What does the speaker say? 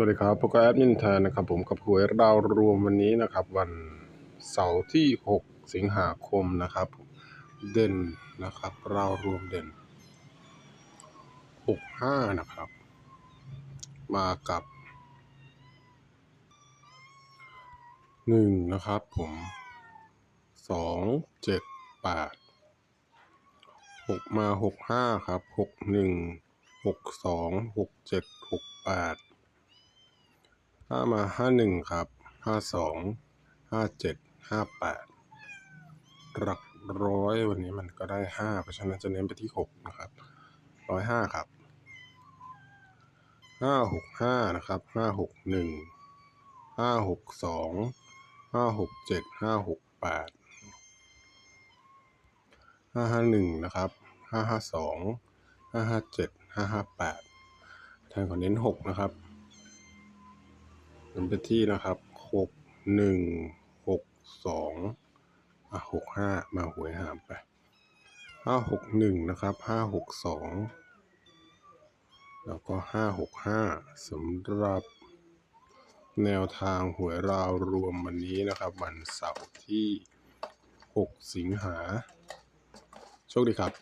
สวัสดีครับพวกบแอดมินแทนนะครับผมกับหวยดาวรวมวันนี้นะครับ วันเสาร์ที่ 6 สิงหาคมนะครับ เด่นนะครับราวรวมเด่น 65 นะครับ มากับ 1 นะครับผม 2 7 8 6 มา 65 ครับ 61 62 67 68 ห้ามาห้าหนึ่งครับห้าสองห้าเจ็ดห้าแปดหลักร้อยวันนี้มันก็ได้ห้าเพราะฉะนั้นจะเน้นไปที่หกนะครับร้อยห้าครับห้าหกห้านะครับห้าหกหนึ่งห้าหกสองห้าหกเจ็ดห้าหกแปดห้าห้าหนึ่งนะครับห้าห้าสองห้าห้าเจ็ดห้าห้าแปดแทนขอเน้นหกนะครับ เป็นไปที่นะครับหกหนึ่งหกสองอะหกห้ามาหวยหามไปห้าหกหนึ่งนะครับห้าหกสองแล้วก็ห้าหกห้าสำหรับแนวทางหวยราวรวมวันนี้นะครับ วันเสาร์ที่ 6 สิงหา โชคดีครับ